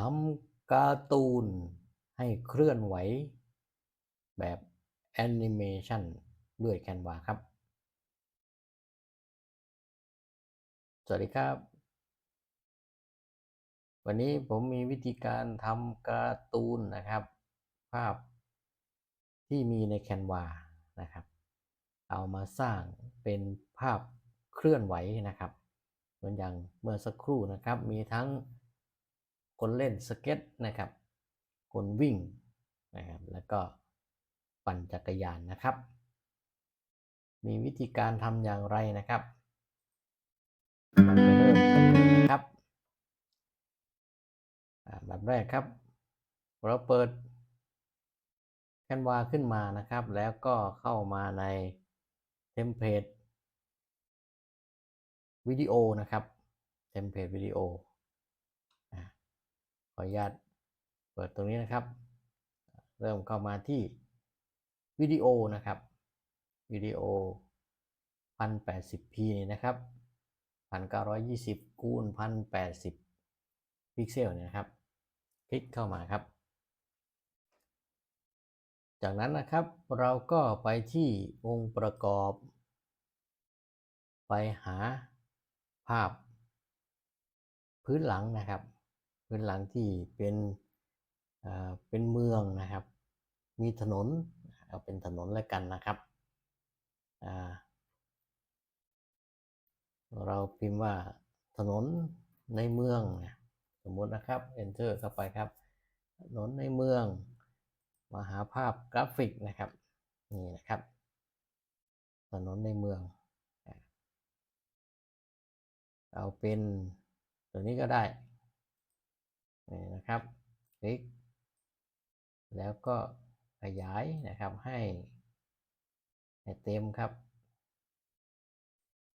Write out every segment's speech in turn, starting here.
ทำการ์ตูนให้เคลื่อนไหว แบบแอนิเมชันด้วยแคนวาครับ สวัสดีครับ วันนี้ผมมีวิธีการทำการ์ตูนนะครับ ภาพที่มีในแคนวานะครับ เอามาสร้างเป็นภาพเคลื่อนไหวนะครับเหมือนอย่างเมื่อสักครู่นะครับ มีทั้ง คนเล่นสเก็ตนะครับ คนวิ่งนะครับ แล้วก็ปั่นจักรยานนะครับ มีวิธีการทำอย่างไรนะครับครับอ่าแบบแรกครับ เราเปิดแคนวาขึ้นมานะครับ แล้วก็เข้ามาในเทมเพลตวิดีโอนะครับ เทมเพลตวิดีโอ ออนุญาตเปิดตรงนี้นะครับ เริ่มเข้ามาที่วิดีโอนะครับวิดีโอ 1080p นี่นะครับ 1920 คูณ 1080 พิกเซลเนี่ยนะครับ คลิกเข้ามาครับ จากนั้นนะครับเราก็ไปที่องค์ประกอบ ไปหาภาพ พื้นหลังนะครับ พื้นหลังที่เป็นเป็นเมืองนะครับ มีถนนเอาเป็นถนนแล้วกันนะครับ เราพิมพ์ว่าถนนในเมือง สมมตินะครับ enter เข้าไปครับ ถนนในเมือง มาหาภาพกราฟิกนะครับ นี่นะครับ ถนนในเมือง เอาเป็นตัวนี้ก็ได้ นี่นะครับ คลิก แล้วก็ขยายนะครับให้ให้เต็มครับ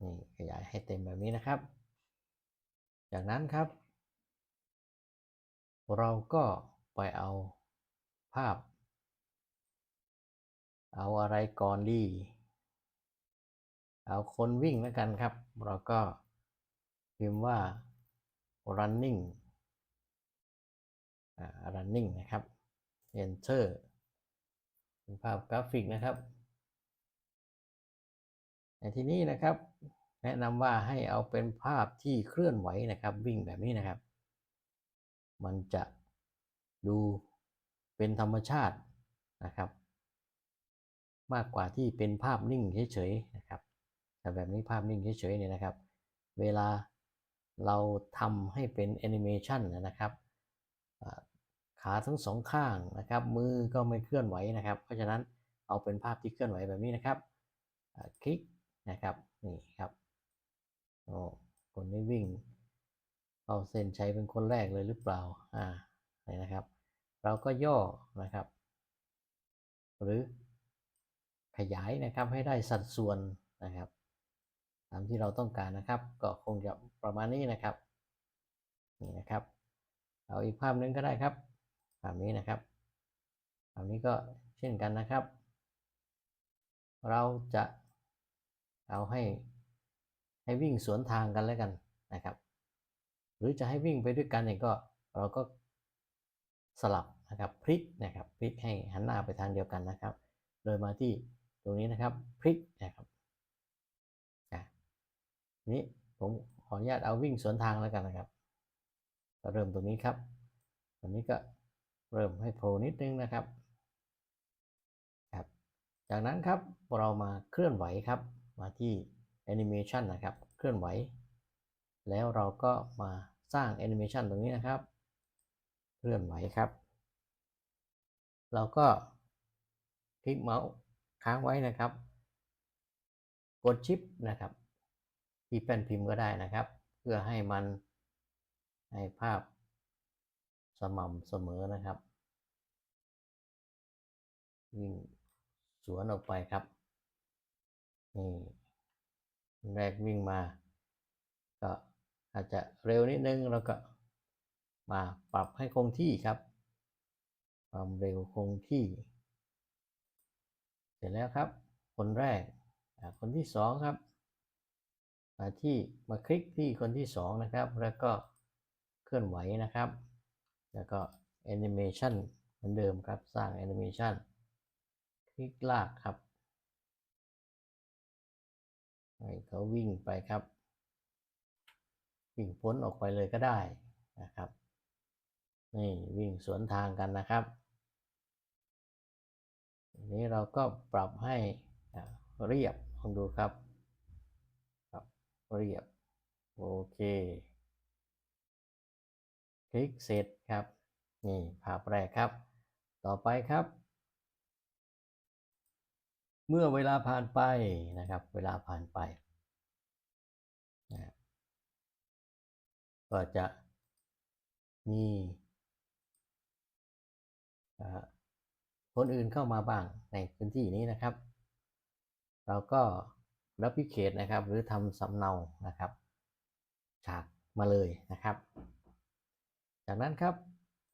นี่ขยายให้เต็มแบบนี้นะครับ จากนั้นครับ เราก็ไปเอาภาพ เอาอะไรก่อนดี เอาคนวิ่งแล้วกันครับ เราก็พิมพ์ว่า running running นะครับ enter เป็นภาพกราฟิกนะครับในที่นี้นะครับ แนะนำว่าให้เอาเป็นภาพที่เคลื่อนไหวนะครับ วิ่งแบบนี้นะครับ มันจะดูเป็นธรรมชาตินะครับ มากกว่าที่เป็นภาพนิ่งเฉยๆนะครับแต่แบบนี้ภาพนิ่งเฉยๆเนี่ยนะครับ เวลาเราทำให้เป็นแอนิเมชันนะครับ ขาทั้งสองข้างนะครับ มือก็ไม่เคลื่อนไหวนะครับ เพราะฉะนั้นเอาเป็นภาพที่เคลื่อนไหวแบบนี้นะครับคลิกนะครับนี่ครับโอ้คนนี้วิ่งเอาเส้นชัยเป็นคนแรกเลยหรือเปล่าอ่านี่นะครับ เราก็ย่อนะครับ หรือขยายนะครับให้ได้สัดส่วนนะครับ ตามที่เราต้องการนะครับ ก็คงจะประมาณนี้นะครับนี่นะครับ เอาอีกภาพหนึงก็ได้ครับ ภาพนี้นะครับภาพนี้ก็เช่นกันนะครับ เราจะเอาให้ให้วิ่งสวนทางกันแล้วกันนะครับ หรือจะให้วิ่งไปด้วยกันเนี่ยก็เราก็สลับนะครับพลิกนะครับพลิกให้หันหน้าไปทางเดียวกันนะครับโดยมาที่ตรงนี้นะครับพลิกนะครับอะนี้ผมขออนุญาตเอาวิ่งสวนทางแล้วกันนะครับ ก็เริ่มตรงนี้ครับตรงนี้ก็ เริ่มให้โผล่นิดนึงนะครับครับ จากนั้นครับเรามาเคลื่อนไหวครับ มาที่แอนิเมชันนะครับ เคลื่อนไหว แล้วเราก็มาสร้างแอนิเมชันตรงนี้นะครับ เคลื่อนไหวครับ เราก็คลิกเมาส์ค้างไว้นะครับ กดชิปนะครับที่แป้นพิมพ์ก็ได้นะครับ เพื่อให้มันให้ภาพ สม่ำเสมอนะครับ วิ่งสวนออกไปครับนี่แรกวิ่งมา ก็อาจจะเร็วนิดนึงแล้วก็มาปรับให้คงที่ครับ ความเร็วคงที่ เสร็จแล้วครับ คนแรกคนที่สองครับมาที่มาคลิกที่คนที่สองนะครับ แล้วก็เคลื่อนไหวนะครับ แล้วก็แอนิเมชันเหมือนเดิมครับ สร้างแอนิเมชันคลิกลากครับให้เขาวิ่งไปครับ วิ่งพ้นออกไปเลยก็ได้นะครับ นี่วิ่งสวนทางกันนะครับทีนี้เราก็ปรับให้เรียบลองดูครับครับเรียบ โอเค คลิกเสร็จ ครับ นี่ภาพแรกครับ ต่อไปครับ เมื่อเวลาผ่านไปนะครับ เวลาผ่านไปนะก็จะมีอ่คนอื่นเข้ามาบ้างในพื้นที่นี้นะครับ เราก็รับพิเคทนะครับ หรือทำสำเนานะครับ ฉากมาเลยนะครับ จากนั้นครับ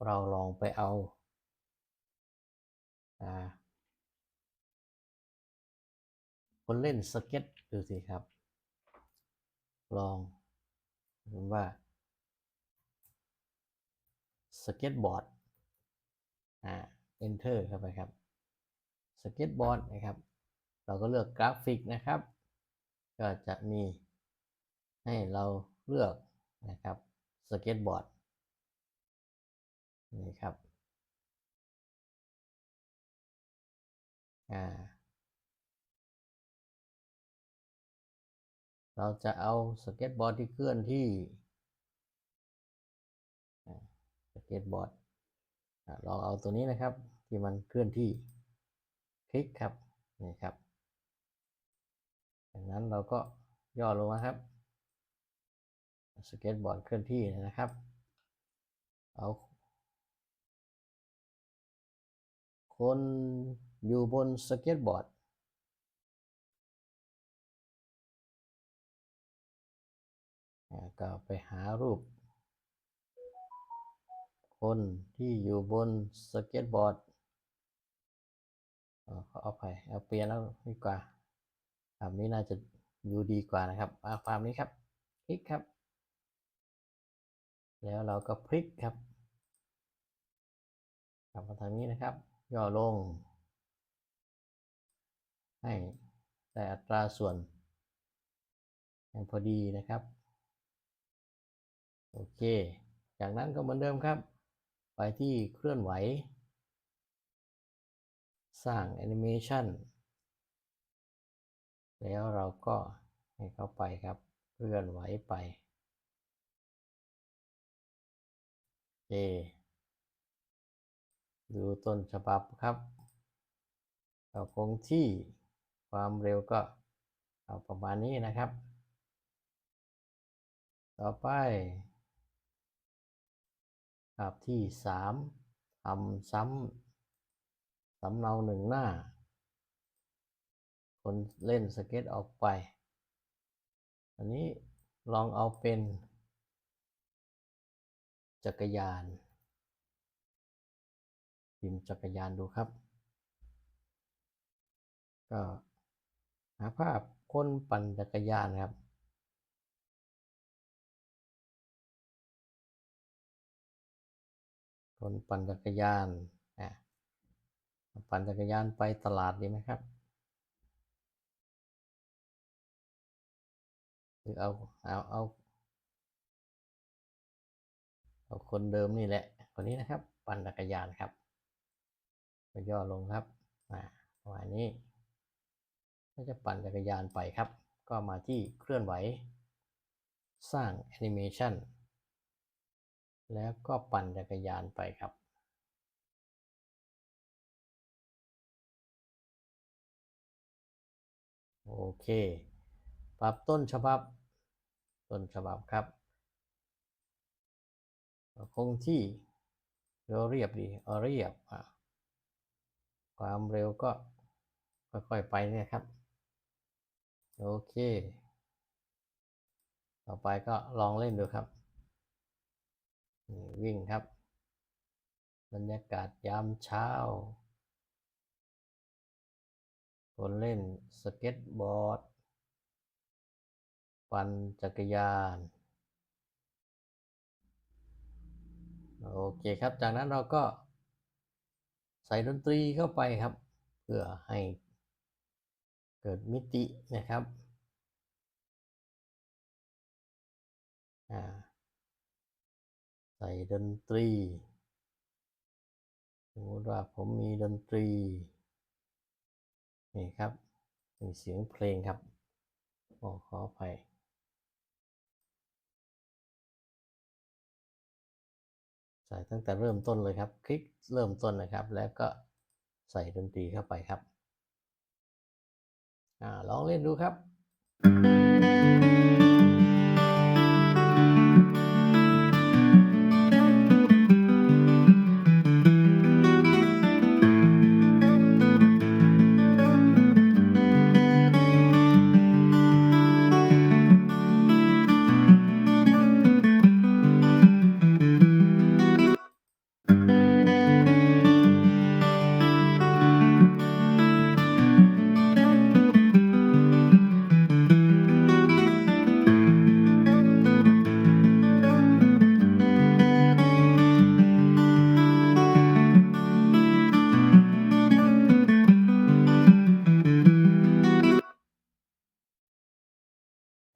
เราลองไปเอาคนเล่นสเก็ตดูสิครับ ลองว่าสเก็ตบอร์ดอ่า enter เข้าไปครับสเก็ตบอร์ดนะครับ เราก็เลือกกราฟิกนะครับ ก็จะมีให้เราเลือกนะครับสเก็ตบอร์ด นี่ครับอ่าเราจะเอาสเก็ตบอร์ดที่เคลื่อนที่สเก็ตบอร์ดอ่าลองเอาตัวนี้นะครับ ที่มันเคลื่อนที่คลิกครับนี่ครับจากนั้นเราก็ย่อลงมาครับสเก็ตบอร์ดเคลื่อนที่นะครับ เอา คนอยู่บนสเก็ตบอร์ด ก็ไปหารูป คนที่อยู่บนสเก็ตบอร์ดเอ่อขอเอาไปเอาเปลี่ยนแล้วดีกว่าภาพนี้น่าจะดูดีกว่านะครับเอาภาพนี้ครับ คลิกครับ แล้วเราก็พลิกครับกลับมาทางนี้นะครับ ย่อลง ให้ได้อัตราส่วนให้พอดีนะครับ โอเค จากนั้นก็เหมือนเดิมครับ ไปที่เคลื่อนไหว สร้างแอนิเมชันแล้วเราก็ให้เข้าไปครับ เคลื่อนไหวไปโอเค ดูต้นฉบับครับเราคงที่ความเร็วก็เอาประมาณนี้นะครับ ต่อไปภาพที่สามทำซ้ำสำเนาหนึ่งหน้า คนเล่นสเก็ตออกไป อันนี้ลองเอาเป็นจักรยาน พิมพ์จักรยานดูครับ ก็หาภาพคนปั่นจักรยานครับ คนปั่นจักรยานอะปั่นจักรยานไปตลาดดีไหมครับ หรือเอาเอาเอาเอาคนเดิมนี่แหละคนนี้นะครับ ปั่นจักรยานครับ ก็ย่อลงครับอ่าประมาณนี้ก็จะปั่นจักรยานไปครับ ก็มาที่เคลื่อนไหว สร้างแอนิเมชันแล้วก็ปั่นจักรยานไปครับโอเค ปรับต้นฉบับ ต้นฉบับครับ คงที่เรียบเรียบดีเรียบอะ ความเร็วก็ค่อยๆไปนี่ครับ โอเค ต่อไปก็ลองเล่นดูครับ วิ่งครับ บรรยากาศยามเช้า คนเล่นสเก็ตบอร์ด ปั่นจักรยานโอเคครับ จากนั้นเราก็ ใส่ดนตรีเข้าไปครับ เพื่อให้เกิดมิตินะครับใส่ดนตรี สมมติว่าผมมีดนตรี นี่ครับ มีเสียงเพลงครับขอขออภัย ใส่ตั้งแต่เริ่มต้นเลยครับ คลิกเริ่มต้นนะครับ แล้วก็ใส่ดนตรีเข้าไปครับอ่าลองเล่นดูครับ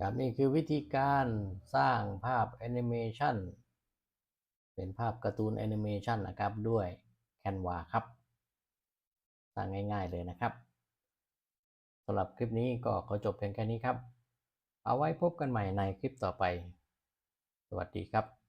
ครับนี่คือวิธีการสร้างภาพแอนิเมชันเป็นภาพการ์ตูนแอนิเมชันนะครับด้วย Canva ครับสร้างง่ายๆเลยนะครับสำหรับคลิปนี้ก็ขอจบเพียงแค่นี้ครับ เอาไว้พบกันใหม่ในคลิปต่อไป สวัสดีครับ